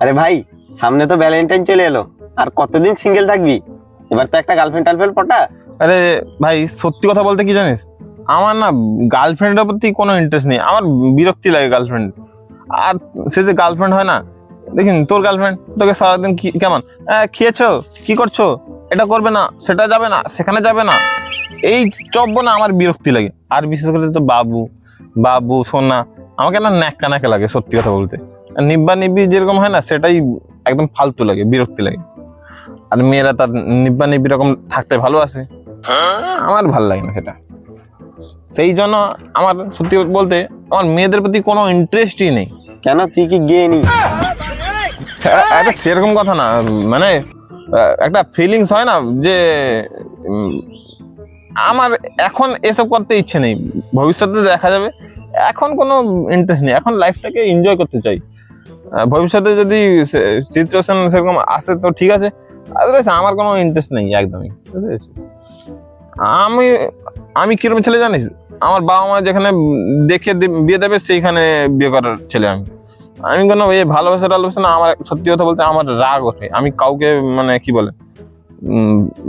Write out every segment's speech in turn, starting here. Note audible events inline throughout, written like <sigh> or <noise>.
আরে ভাই, সামনে তো ভ্যালেন্টাইন চলে এলো। আর কতদিন সিঙ্গেল থাকবি? এবার তো একটা গার্লফ্রেন্ড টার্লফ্রেন্ড পটা। আরে ভাই, সত্যি কথা বলতে কি জানিস? আমার না গার্লফ্রেন্ডের প্রতি কোনো ইন্টারেস্ট নেই। আমার বিরক্তি লাগে গার্লফ্রেন্ড আর সে যে গার্লফ্রেন্ড হয় না দেখিন তোর গার্লফ্রেন্ড তোকে সারাদিন কি, কেমন? খেয়েছো? কি করছ? এটা করবে না, সেটা যাবে না, সেখানে যাবে না। এই চব্য না আমার বিরক্তি লাগে। আর বিশেষ করে তো বাবু বাবু, সোনা, আমাকে না ন্যাক্কা ন্যাকা লাগে, সত্যি কথা বলতে। নিব্বা নিব্বি যেরকম হয় না সেটাই একদম ফালতু লাগে বিরক্তি লাগে। আর মেয়েরা তার নিব্বা নিব্বি রকম থাকতে ভালোবাসে আমার ভালো লাগে না সেটা। সেই জন্য আমার সত্যি বলতে আমার মেয়েদের প্রতি কোনো ইন্টারেস্টই নেই। কেন? তুই কি গিয়ে নি? একটা সেরকম কথা না মানে একটা ফিলিংস হয় না যে আমার এখন এসব করতে ইচ্ছে নেই। ভবিষ্যতে দেখা যাবে। এখন কোনো ইন্টারেস্ট নেই। এখন লাইফটাকে এনজয় করতে চাই। ভবিষ্যতে যদি সিচুয়েশন সেরকম আসে তো ঠিক আছে। আদারওয়াইজ আমার কোনো ইন্টারেস্ট নেই একদমই? আমি আমি কীরকম ছেলে জানিস? আমার বাবা মা যেখানে দেখে বিয়ে দেবে সেইখানে বিয়ে করার ছেলে আমি। আমি কোনো এই ভালোবাসা টালোবাসা না আমার সত্যি কথা বলতে আমার রাগ ওঠে। আমি কাউকে মানে কি বলে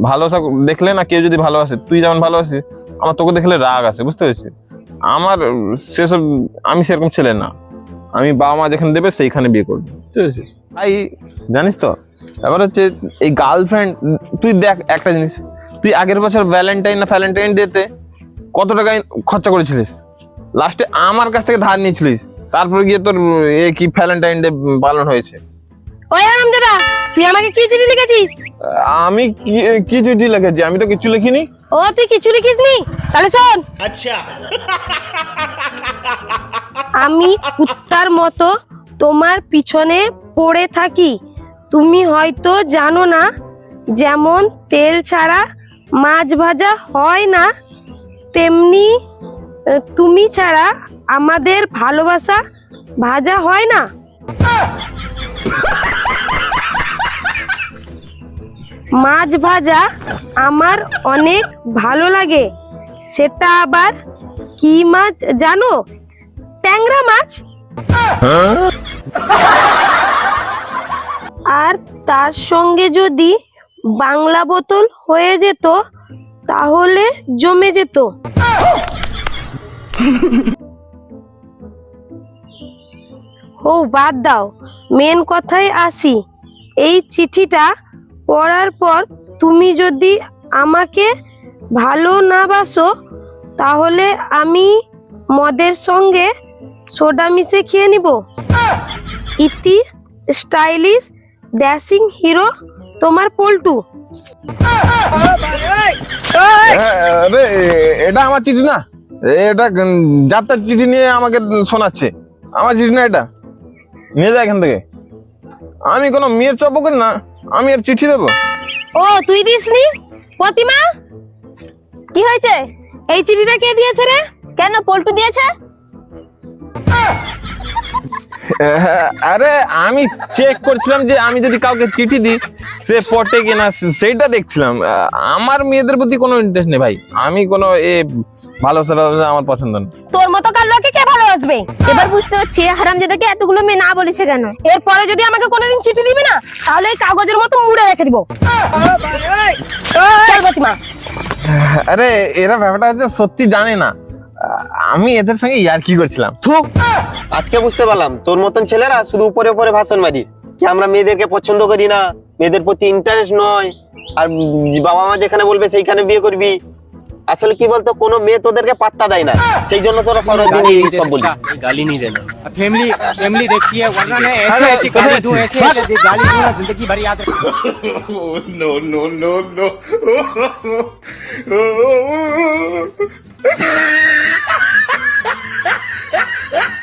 ভালোবাসা দেখলে না কেউ যদি ভালোবাসে, তুই যেমন ভালোবাসিস, আমার তোকে দেখলে রাগ আছে, বুঝতে পেরেছিস আমার সেসব, আমি সেরকম ছেলে না। আমি বাবা মা যেখানে দেবে সেইখানে বিয়ে করব। ভাই জানিস তো? ব্যাপার হচ্ছে এই গার্লফ্রেন্ড তুই দেখ একটা জিনিস। তুই আগের বছর ভ্যালেন্টাইন না ভ্যালেন্টাইন ডেতে কত টাকা খরচা করেছিলিস? লাস্টে আমার কাছ থেকে ধার নিয়েছিলিস। তারপরে গিয়ে তোর এ কি ভ্যালেন্টাইন ডে পালন হয়েছে। ওই আরাম দাদা তুই আমাকে কি চিঠি লিখেছিস? আমি কি কি চিঠি লিখেছি? আমি তো কিছু লিখিনি। ও তুই কিছু লিখিসনি? তাহলে শোন। <laughs> আমি কুত্তার মতো তোমার পিছনে পড়ে থাকি। তুমি হয়তো জানো না, যেমন তেল ছাড়া মাছ ভাজা হয় না, তেমনি তুমি ছাড়া আমাদের ভালোবাসা ভাজা হয় না। মাছ ভাজা আমার অনেক ভালো লাগে, সেটা আবার কি মাছ জানো? ট্যাংরা মাছ? আর তার সঙ্গে যদি বাংলা বোতল হয়ে যেত, তাহলে জমে যেত। ও বাদ দাও। মেন কথায় আসি। এই চিঠিটা পড়ার পর তুমি যদি আমাকে ভালো না বাসো, তাহলে আমি মদের সঙ্গে সোডা মিশে খেয়ে নিব। ইতি স্টাইলিশ ড্যাশিং হিরো তোমার পল্টু। এটা আমার চিঠি না। এটা যাত্রার চিঠি নিয়ে আমাকে শোনাচ্ছে। আমার চিঠি না এটা। নিয়ে যায় এখান থেকে। আমি কোনো মেয়ের চপ করি না আমি আর চিঠি দেবো। ও তুই দিসনি? প্রতিমা? কি হয়েছে? এই চিঠিটা কে দিয়েছে রে? কেন পল্টু দিয়েছে? <laughs> আরে আমি চেক করছিলাম যে আমি যদি কাউকে চিঠি দিই সে পটে কিনা সেইটা দেখছিলাম। আমার মেয়েদের প্রতি কোনো ইন্টারেস্ট নেই ভাই। আমি কোনো এ ভালোবাসা আমার পছন্দ না। তোর মতো কার লোকে কে ভালোবাসবে? এবার বুঝতে পারছি হারামজাদাকে এতগুলো মেয়ে না বলেছে কেন। এরপরে যদি আমাকে কোনোদিন চিঠি দিবি না তাহলে এই কাগজের মতো মুড়ে রেখে দিব। চল আরে এরা ব্যাপারটা হচ্ছে সত্যি জানে না। আমি এদের সঙ্গে ইয়ার্কি করছিলাম থু আজকে বুঝতে পারলাম তোর মতন ছেলেরা শুধু উপরে উপরে ভাষণ মারিস কি আমরা মেয়েদেরকে পছন্দ করি না মেয়েদের প্রতি ইন্টারেস্ট নয় আর উম বাবা মা যেখানে বলবে সেইখানে বিয়ে করবি আসলে কি বলতো কোনো মেয়ে তোদেরকে পাত্তা দেয় না সেই জন্য তোরা সারাদিন এই সব বলিস गाली नहीं देना फैमिली फैमिली देखती है वरना मैं ऐसे अरे, ऐसे गाली दूं ऐसे बस। ऐसे गाली दूं ना जिंदगी भर याद रख no, no, no, no.